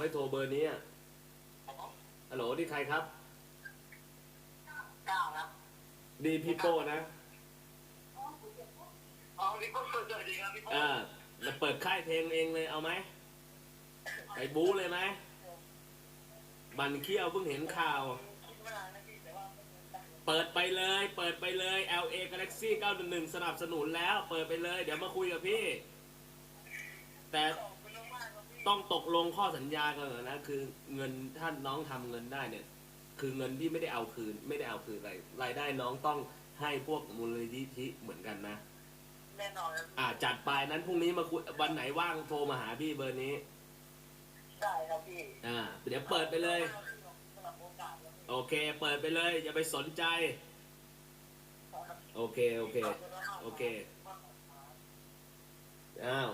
ให้โทรเบอร์นี้อะฮัลโหลนี่ใครครับเก้าครับดีพี่โป้นะ อ๋อพี่โป้สวัสดีครับพี่โป้อ่าแล้วเปิดค่ายเพลงเองเลยเอาไหมไปบู๊เลยไหมบันเคี้ยวเพิ่งเห็นข่าวคิดมานานนะพี่แต่ว่าไม่รู้ตั้งเปิดไปเลย เปิดไปเลย LA Galaxy 911 สนับสนุนแล้ว เปิดไปเลย เดี๋ยวมาคุยกับพี่ แต่ ต้องตกลงข้อสัญญากันก่อนนะคือเงินถ้าน้องทำเงินได้เนี่ย คือเงินที่ไม่ได้เอาคืน ไม่ได้เอาคืนอะไรรายได้น้องต้องให้พวกมูลนิธิเหมือนกันนะ แน่นอนครับอ่าจัดไปนั้นพรุ่งนี้มาคุยวันไหนว่างโทรมาหาพี่เบอร์นี้ ได้ครับพี่อ่า เดี๋ยวเปิดไปเลย สำหรับโอกาสครับพี่โอเค เปิดไปเลย อย่าไปสนใจโอเค โอเค โอเค อ้าว